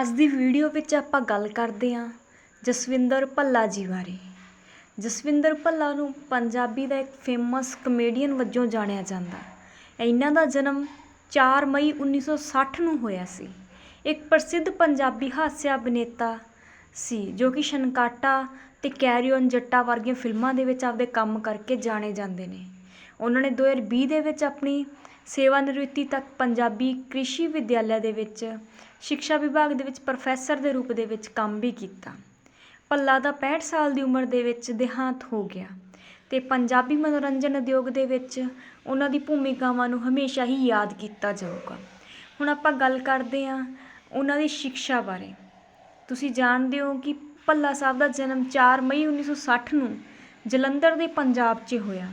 ਅੱਜ ਦੀ ਵੀਡੀਓ ਵਿੱਚ ਆਪਾਂ ਗੱਲ ਕਰਦੇ ਹਾਂ ਜਸਵਿੰਦਰ ਭੱਲਾ ਜੀ ਬਾਰੇ। ਜਸਵਿੰਦਰ ਭੱਲਾ ਨੂੰ ਪੰਜਾਬੀ ਦਾ ਇੱਕ ਫੇਮਸ ਕਮੇਡੀਅਨ ਵਜੋਂ ਜਾਣਿਆ ਜਾਂਦਾ। ਇਹਨਾਂ ਦਾ ਜਨਮ 4 ਮਈ 1960 ਨੂੰ ਹੋਇਆ ਸੀ। ਇੱਕ ਪ੍ਰਸਿੱਧ ਪੰਜਾਬੀ ਹਾਸਿਆ ਅਭਿਨੇਤਾ ਸੀ ਜੋ ਕਿ ਸ਼ਨਕਾਟਾ ਤੇ ਕੈਰੀ ਔਨ ਜੱਟਾ ਵਰਗੀਆਂ ਫਿਲਮਾਂ ਦੇ ਵਿੱਚ ਆਪਦੇ ਕੰਮ ਕਰਕੇ ਜਾਣੇ ਜਾਂਦੇ ਨੇ। ਉਹਨਾਂ ਨੇ 2020 ਦੇ ਵਿੱਚ ਆਪਣੀ ਸੇਵਾ ਨਿਵ੍ਰਿਤੀ ਤੱਕ ਪੰਜਾਬੀ ਕ੍ਰਿਸ਼ੀ ਵਿਦਿਆਲਿਆ ਦੇ ਵਿੱਚ ਸ਼ਿਕਸ਼ਾ ਵਿਭਾਗ ਦੇ ਵਿੱਚ ਪ੍ਰੋਫੈਸਰ ਦੇ ਰੂਪ ਦੇ ਵਿੱਚ ਕੰਮ ਵੀ ਕੀਤਾ। ਭੱਲਾ ਦਾ 65 ਸਾਲ ਦੀ ਉਮਰ ਦੇ ਵਿੱਚ ਦੇਹਾਂਤ ਹੋ ਗਿਆ ਅਤੇ ਪੰਜਾਬੀ ਮਨੋਰੰਜਨ ਉਦਯੋਗ ਦੇ ਵਿੱਚ ਉਹਨਾਂ ਦੀ ਭੂਮਿਕਾਵਾਂ ਨੂੰ ਹਮੇਸ਼ਾ ਹੀ ਯਾਦ ਕੀਤਾ ਜਾਊਗਾ। ਹੁਣ ਆਪਾਂ ਗੱਲ ਕਰਦੇ ਹਾਂ ਉਹਨਾਂ ਦੀ ਸ਼ਿਕਸ਼ਾ ਬਾਰੇ। ਤੁਸੀਂ ਜਾਣਦੇ ਹੋ ਕਿ ਭੱਲਾ ਸਾਹਿਬ ਦਾ ਜਨਮ ਚਾਰ ਮਈ 1960 ਨੂੰ ਜਲੰਧਰ ਦੇ ਪੰਜਾਬ 'ਚ ਹੋਇਆ।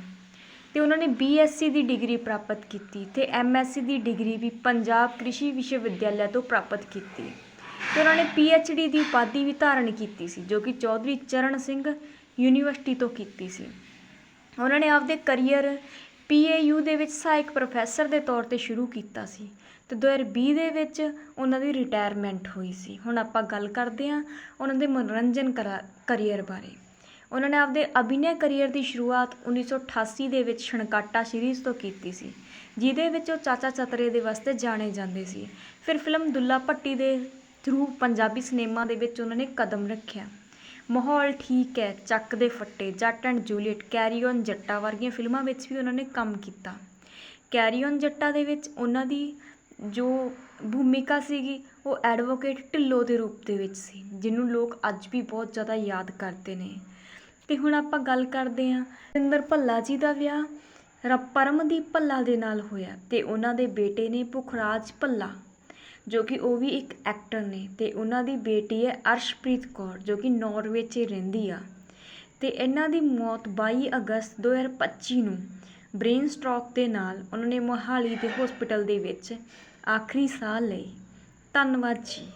ਅਤੇ ਉਹਨਾਂ ਨੇ ਬੀਐਸਸੀ ਦੀ ਡਿਗਰੀ ਪ੍ਰਾਪਤ ਕੀਤੀ ਤੇ ਐਮਐਸਸੀ ਦੀ ਡਿਗਰੀ ਵੀ ਪੰਜਾਬ ਕ੍ਰਿਸ਼ੀ ਵਿਸ਼ਵ ਵਿਦਿਆਲਿਆ ਤੋਂ ਪ੍ਰਾਪਤ ਕੀਤੀ। ਅਤੇ ਉਹਨਾਂ ਨੇ ਪੀਐਚਡੀ ਦੀ ਉਪਾਧੀ ਵੀ ਧਾਰਨ ਕੀਤੀ ਸੀ, ਜੋ ਕਿ ਚੌਧਰੀ ਚਰਨ ਸਿੰਘ ਯੂਨੀਵਰਸਿਟੀ ਤੋਂ ਕੀਤੀ ਸੀ। ਉਹਨਾਂ ਨੇ ਆਪਦੇ ਕਰੀਅਰ ਪੀਏਯੂ ਦੇ ਵਿੱਚ ਸਹਾਇਕ ਪ੍ਰੋਫੈਸਰ ਦੇ ਤੌਰ ਤੇ ਸ਼ੁਰੂ ਕੀਤਾ ਸੀ ਤੇ 2020 ਦੇ ਵਿੱਚ ਉਹਨਾਂ ਦੀ ਰਿਟਾਇਰਮੈਂਟ ਹੋਈ ਸੀ। ਹੁਣ ਆਪਾਂ ਗੱਲ ਕਰਦੇ ਹਾਂ ਉਹਨਾਂ ਦੇ ਮਨੋਰੰਜਨ ਕਰੀਅਰ ਬਾਰੇ। ਉਹਨਾਂ ਨੇ ਆਪਦੇ ਅਭਿਨੈ ਕਰੀਅਰ ਦੀ ਸ਼ੁਰੂਆਤ 1988 ਦੇ ਵਿੱਚ ਛਣਕਾਟਾ ਸੀਰੀਜ਼ ਤੋਂ ਕੀਤੀ ਸੀ, ਜਿਹਦੇ ਵਿੱਚ ਉਹ ਚਾਚਾ ਚਤਰੇ ਦੇ ਵਾਸਤੇ ਜਾਣੇ ਜਾਂਦੇ ਸੀ। ਫਿਰ ਫਿਲਮ ਦੁੱਲਾ ਭੱਟੀ ਦੇ ਥਰੂ ਪੰਜਾਬੀ ਸਿਨੇਮਾ ਦੇ ਵਿੱਚ ਉਹਨਾਂ ਨੇ ਕਦਮ ਰੱਖਿਆ। ਮਾਹੌਲ ਠੀਕ ਹੈ, Chak De Phatte, Jatt and Juliet, carry on Jatta ਵਰਗੀਆਂ ਫਿਲਮਾਂ ਵਿੱਚ ਵੀ ਉਹਨਾਂ ਨੇ ਕੰਮ ਕੀਤਾ। ਕੈਰੀ ਔਨ ਜੱਟਾ ਦੇ ਵਿੱਚ ਉਹਨਾਂ ਦੀ ਜੋ ਭੂਮਿਕਾ ਸੀਗੀ, ਉਹ ਐਡਵੋਕੇਟ ਢਿੱਲੋਂ ਦੇ ਰੂਪ ਦੇ ਵਿੱਚ ਸੀ, ਜਿਹਨੂੰ ਲੋਕ ਅੱਜ ਵੀ ਬਹੁਤ ਜ਼ਿਆਦਾ ਯਾਦ ਕਰਦੇ ਨੇ। ਤੇ ਹੁਣ ਆਪਾਂ ਗੱਲ ਕਰਦੇ ਹਾਂ ਸਿੰਦਰ ਭੱਲਾ ਜੀ ਦਾ ਵਿਆਹ। ਰ ਪਰਮਦੀਪ ਭੱਲਾ ਦੇ ਨਾਲ ਹੋਇਆ ਤੇ ਉਹਨਾਂ ਦੇ ਬੇਟੇ ਨੇ ਪੁਖਰਾਜ ਭੱਲਾ, ਜੋ ਕਿ ਉਹ ਵੀ ਇੱਕ ਐਕਟਰ ਨੇ ਤੇ ਉਹਨਾਂ ਦੀ ਬੇਟੀ ਹੈ ਅਰਸ਼ਪ੍ਰੀਤ ਕੌਰ, ਜੋ ਕਿ ਨਾਰਵੇ 'ਚ ਰਹਿੰਦੀ ਆ। ਤੇ ਇਹਨਾਂ ਦੀ ਮੌਤ 22 ਅਗਸਤ 2025 ਨੂੰ ਬ੍ਰੇਨ ਸਟ੍ਰੋਕ ਦੇ ਨਾਲ ਉਹਨਾਂ ਨੇ ਮੋਹਾਲੀ ਦੇ ਹਸਪੀਟਲ ਦੇ ਵਿੱਚ ਆਖਰੀ ਸਾਹ ਲਈ ਧੰਨਵਾਦ ਜੀ।